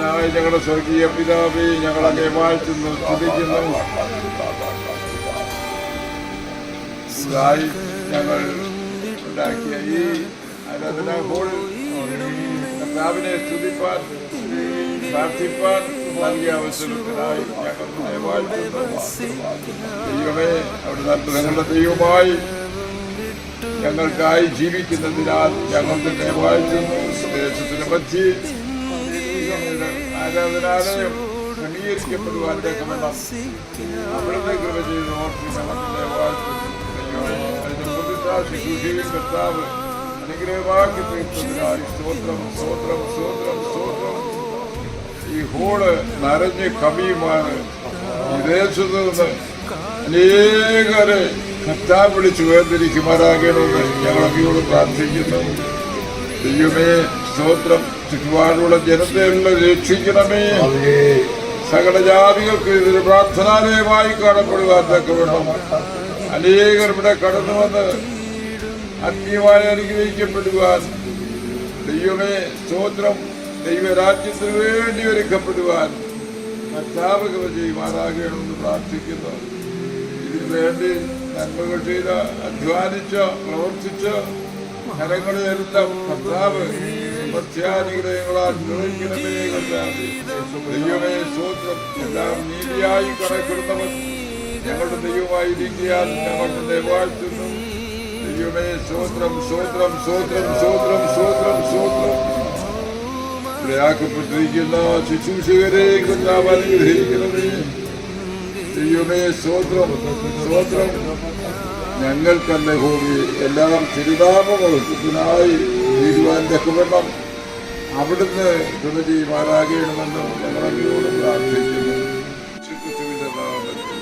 പരിശുദ്ധനായ ഞങ്ങളുടെ സ്വർഗീയ പിതാവേ ഞങ്ങളെ വാഴ്ത്തുന്നു സ്തുതിക്കുന്നു. ഞങ്ങൾ ഉണ്ടാക്കിയ ഈ ആരാധനാ ഹോൾ കർത്താവിനെ സ്തുതിപ്പാൻ പ്രാർത്ഥിപ്പാൻ നൽകിയ അവസരത്തിനായി ഞങ്ങൾ വാഴ്ത്തുന്നു. ദൈവമേ അവിടെ അത്ഭുതങ്ങളുടെ ദൈവമായി ഞങ്ങൾക്കായി ജീവിക്കുന്നതിനാൽ ഞങ്ങൾ തന്നെ വാഴ്ത്തുന്നു. ദേശത്തിന് മധ്യേ ആരാധനാലയം ക്രമീകരിക്കപ്പെടുവാൻ തക്കവണ്ണം അവിടുത്തെ കൃപ ചെയ്ത് തന്നെ വാഴ്ത്തുന്നു കർത്താവ് അനുഗ്രഹമാക്കി തീർത്തതിനായി സ്തോത്രം സ്തോത്രം സ്തോത്രം ഈ ഹോൾ നരഞ്ഞ് കവിയുമാണ് വിദേശത്ത് ദേശത്ത് നിന്ന് അനേകരെ കർത്താവ് വിളിച്ച് വേർതിരിക്കുമാറാകണമെന്ന് ഞങ്ങളൊക്കെയോട് പ്രാർത്ഥിക്കുന്നു. ദൈവമേ സ്തോത്രം. ചുറ്റുപാടുള്ള ജനതയെല്ലാം രക്ഷിക്കണമേ. സകല ജാതികൾക്ക് ഇതൊരു പ്രാർത്ഥനാലയമായി കാണപ്പെടുവാൻ തക്കവണ്ണം അനേകർ ഇവിടെ കടന്നു വന്ന് ആത്മീയമായി അനുഗ്രഹിക്കപ്പെടുവാൻ ദൈവമേ സ്തോത്രം. ദൈവരാജ്യത്തിന് വേണ്ടി ഒരുക്കപ്പെടുവാൻ കർത്താവകവ ചെയ്യുമാറാകണമെന്ന് പ്രാർത്ഥിക്കുന്നു. ഇതിനു വേണ്ടി നന്മകൾ ചെയ്ത് അധ്വാനിച്ച് പ്രവർത്തിച്ച് കരങ്ങളെയെല്ലാം കർത്താവ് പ്രത്യാനുഗ്രഹങ്ങളാൽ നിർവഹിക്കണമേ കർത്താവ് ദൈവമേ സ്തോത്രം. എല്ലാം നീതിയായി കണക്കിടുന്നവൻ ഞങ്ങളുടെ ദൈവമായിരിക്കാൻ ഞങ്ങളുടെ വാഴ്ത്തുന്നു ദൈവമേ സ്തോത്രം സ്തോത്രം സ്തോത്രം സ്തോത്രം സ്തോത്രം സ്തോത്രം. ഇടയാക്കപ്പെട്ടിരിക്കുന്ന ശുശ്രൂഷകരെ കർത്താവ് അനുഗ്രഹിക്കണമേ. ദൈവമേ സ്തോത്രം സ്തോത്രം. ഞങ്ങൾക്കല്ല ഭൂമി എല്ലാം തിരുനാമങ്ങൾക്കിനായി തീരുവാൻ കുടുംബം അവിടുന്ന് ചെയ്യുമാറാകണമെന്ന് ഞങ്ങളോട് പ്രാർത്ഥിക്കുന്നു ശ്രീകൃഷ്ണന്റെ നാമത്തിൽ.